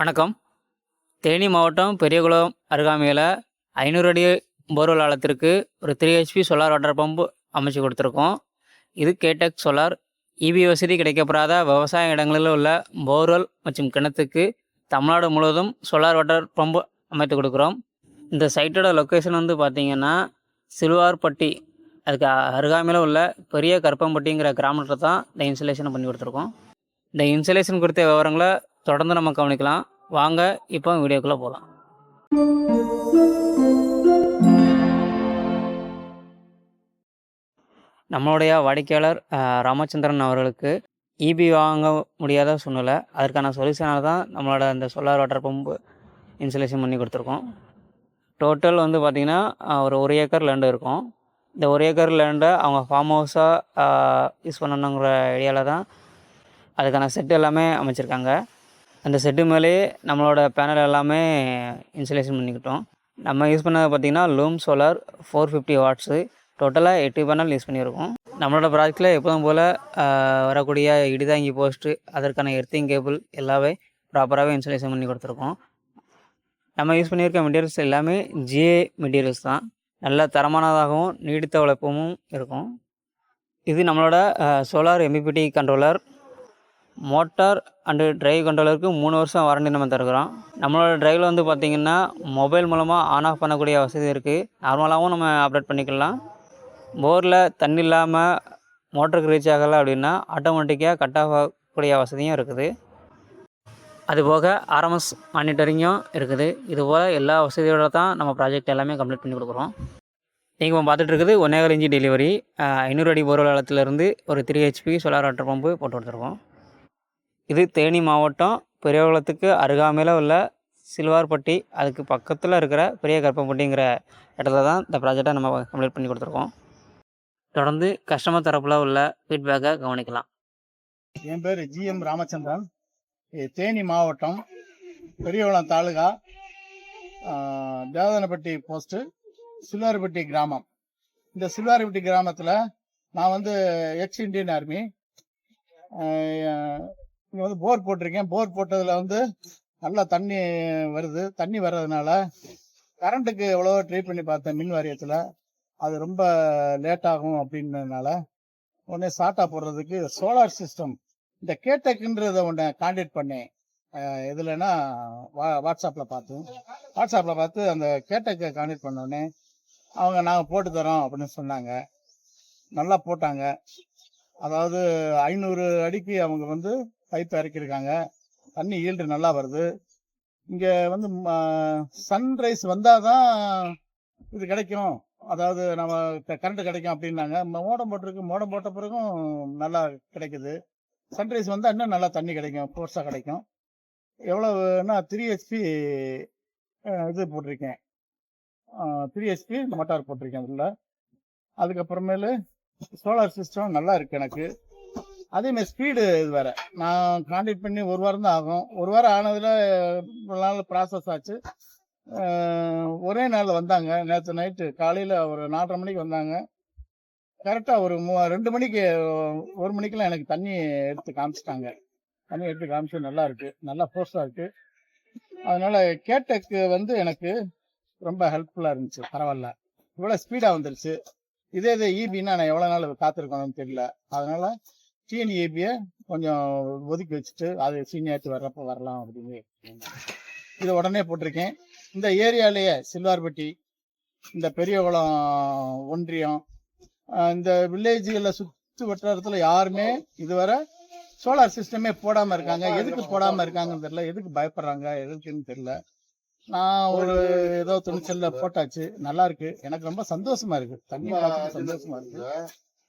வணக்கம். தேனி மாவட்டம் பெரியகுளம் அருகாமையில் ஐநூறு அடி போர்வெல் ஆழத்திற்கு ஒரு three HP solar water pump அமைச்சு கொடுத்துருக்கோம். இது கேடெக் சோலார் இபி வசதி கிடைக்கப்படாத விவசாய இடங்களில் உள்ள போர்வெல் மற்றும் கிணத்துக்கு தமிழ்நாடு முழுவதும் சோலார் வாட்டர் பம்பு அமைத்து கொடுக்குறோம். இந்த சைட்டோட லொக்கேஷன் வந்து பார்த்திங்கன்னா சிலுவார்பட்டி அதுக்கு அருகாமையில் உள்ள பெரிய கருப்பம்பட்டிங்கிற கிராமத்தில் தான் இந்த இன்சுலேஷனை பண்ணி கொடுத்துருக்கோம். இந்த இன்சுலேஷன் குறித்த விவரங்களை தொடர்ந்து நம்ம கவனிக்கலாம். வாங்க இப்போ வீடியோக்குள்ளே போகலாம் நம்மளுடைய வாடிக்கையாளர் ராமச்சந்திரன் அவர்களுக்கு இபி வாங்க முடியாத சூழ்நிலை. அதற்கான சொல்யூஷனாக தான் நம்மளோட இந்த சோலார் வாட்டர் பம்பு இன்சுலேஷன் பண்ணி கொடுத்துருக்கோம். டோட்டல் வந்து பார்த்திங்கன்னா ஒரு ஒரு ஏக்கர் லேண்டு இருக்கும். இந்த ஒரு ஏக்கர் லேண்டை அவங்க ஃபார்ம் ஹவுஸாக யூஸ் பண்ணணுங்கிற ஐடியாவில் தான் அதுக்கான செட்டு எல்லாமே அமைச்சிருக்காங்க. அந்த செட்டு மேலேயே நம்மளோட பேனல் எல்லாமே இன்சுலேஷன் பண்ணிக்கிட்டோம். நம்ம யூஸ் பண்ணது பார்த்திங்கன்னா loom solar four fifty watts டோட்டலாக எட்டு பேனல் யூஸ் பண்ணியிருக்கோம். நம்மளோட ப்ராஜெக்டில் எப்போதும் போல் வரக்கூடிய இடிதாங்கி போஸ்ட்டு அதற்கான எர்த்திங் கேபிள் எல்லாமே ப்ராப்பராகவே இன்சுலேஷன் பண்ணி கொடுத்துருக்கோம். நம்ம யூஸ் பண்ணியிருக்க மெட்டீரியல்ஸ் எல்லாமே ஜிஏ மெட்டீரியல்ஸ் தான். நல்ல தரமானதாகவும் நீடித்த உழைப்பமும் இருக்கும். இது நம்மளோட solar MPPT controller motor and drive கண்ட்ரோலருக்கு மூணு வருஷம் வாரண்டி நம்ம தருகிறோம். நம்மளோட ட்ரைவில் வந்து பார்த்திங்கன்னா மொபைல் மூலமாக ஆன் ஆஃப் பண்ணக்கூடிய வசதி இருக்குது நார்மலாகவும் நம்ம அப்டேட் பண்ணிக்கலாம். போரில் தண்ணி இல்லாமல் மோட்டருக்கு ரீச் ஆகலை அப்படின்னா ஆட்டோமேட்டிக்காக கட் ஆஃப் ஆகக்கூடிய வசதியும் இருக்குது. அதுபோக ஆர்எம்எஸ் மானிட்டரிங்கும் இருக்குது. இதுபோல் எல்லா வசதியோட தான் நம்ம ப்ராஜெக்ட் எல்லாமே கம்ப்ளீட் பண்ணி கொடுக்குறோம். நீங்கள் இப்போ பார்த்துட்டு இருக்குது ஒன்னேகர் இன்ச்சி டெலிவரி ஐநூறு அடி போர்வலத்திலேருந்து ஒரு three HP solar water pump போட்டு கொடுத்துருக்கோம். இது தேனி மாவட்டம் பெரியகுளத்துக்கு அருகாமையில் உள்ள சில்வார்பட்டி. அதுக்கு பக்கத்தில் இருக்கிற பெரிய கருப்பம்பட்டிங்கிற இடத்துல தான் இந்த ப்ராஜெக்டை நம்ம கம்ப்ளீட் பண்ணி கொடுத்துருக்கோம். தொடர்ந்து கஸ்டமர் தரப்பில் உள்ள ஃபீட்பேக்கை கவனிக்கலாம். என் பேர் ஜிஎம் ராமச்சந்திரன். தேனி மாவட்டம் பெரியகுளம் தாலுகா தேவதனப்பட்டி போஸ்ட்டு சில்வாரிப்பட்டி கிராமம். இந்த சில்வாரிப்பட்டி கிராமத்தில் நான் வந்து எக்ஸ் இந்தியன் ஆர்மி இங்கே வந்து போர் போட்டிருக்கேன். போர் போட்டதில் வந்து நல்லா தண்ணி வருது. தண்ணி வர்றதுனால கரண்ட்டுக்கு எவ்வளவோ ட்ரை பண்ணி பார்த்தேன் மின் வாரியத்தில். அது ரொம்ப லேட் ஆகும் அப்படின்றதுனால உடனே சாட்டா போடுறதுக்கு சோலார் சிஸ்டம் இந்த கேட்டக்குன்றத உன்னை கான்டாக்ட் பண்ணேன். அஹ் வா வாட்ஸ்அப்பில் பார்த்து. வாட்ஸ்அப்பில் பார்த்து அந்த கேட்டக்கை கான்டாக்ட் பண்ணோடனே அவங்க நாங்கள் போட்டு தரோம் அப்படின்னு சொன்னாங்க. நல்லா போட்டாங்க. அதாவது ஐநூறு அடிக்கு அவங்க வந்து பைப் இறக்கியிருக்காங்க. தண்ணி ஈல்டு நல்லா வருது. இங்கே வந்து சன்ரைஸ் வந்தால் தான் இது கிடைக்கும். அதாவது நம்ம கரண்ட் கிடைக்கும் அப்படின்னாங்க. மோடம் போட்டிருக்கு. மோடம் போட்ட பிறகும் நல்லா கிடைக்குது. சன்ரைஸ் வந்தால் இன்னும் நல்லா தண்ணி கிடைக்கும். ஃபோர்ஸாக கிடைக்கும். எவ்வளவுன்னா த்ரீ ஹெச்பி இது போட்டிருக்கேன். த்ரீ ஹெச்பி மோட்டார் போட்டிருக்கேன் அதில். அதுக்கப்புறமேலு சோலார் சிஸ்டம் நல்லா இருக்கு எனக்கு. அதேமாதிரி ஸ்பீடு இது வேற. நான் கான்டாக்ட் பண்ணி ஒரு வாரம் தான் ஆகும். ஒரு வாரம் ஆனதுல நாள் ப்ராசஸ் ஆச்சு. ஒரே நாள் வந்தாங்க. நேற்று நைட்டு காலையில் ஒரு நாலரை மணிக்கு வந்தாங்க. கரெக்டாக ஒரு மூ ரெண்டு மணிக்கு ஒரு மணிக்கெல்லாம் எனக்கு தண்ணி எடுத்து காமிச்சிட்டாங்க. தண்ணி எடுத்து காமிச்சு நல்லா இருக்கு. நல்லா ஃபோர்ஸாக இருக்கு. அதனால கேட்டக்கு வந்து எனக்கு ரொம்ப ஹெல்ப்ஃபுல்லாக இருந்துச்சு. பரவாயில்ல. இவ்வளோ ஸ்பீடாக வந்துருச்சு. இதே இதே ஈபின்னா நான் எவ்வளோ நாள் காத்திருக்கணும்னு தெரியல. அதனால டிஎன்இபியை கொஞ்சம் ஒதுக்கி வச்சுட்டு அது சீனியாரிட்டி வர்றப்ப வரலாம் அப்படின்னு இதை உடனே போட்டிருக்கேன். இந்த ஏரியாலேயே சில்வார்பட்டி இந்த பெரியகுளம் ஒன்றியம் இந்த வில்லேஜுகளில் சுற்று வட்டாரத்தில் யாருமே இதுவரை சோலார் சிஸ்டமே போடாமல் இருக்காங்க. எதுக்கு போடாமல் இருக்காங்கன்னு தெரியல. எதுக்கு பயப்படுறாங்க? எதுக்குன்னு தெரியல. நான் ஒரு ஏதோ துணிச்சல்ல போட்டாச்சு. நல்லா இருக்கு. எனக்கு ரொம்ப சந்தோஷமா இருக்கு. தண்ணி சந்தோஷமா இருக்கு.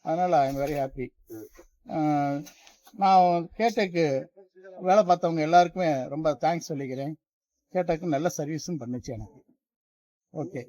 அதனால ஐ எம் வெரி ஹாப்பி நான் கேட்டக்கு வேலை பார்த்தவங்க எல்லாருக்குமே ரொம்ப தேங்க்ஸ் சொல்லிக்கிறேன். கேட்டக்கு நல்ல சர்வீஸும் பண்ணுச்சு எனக்கு. ஓகே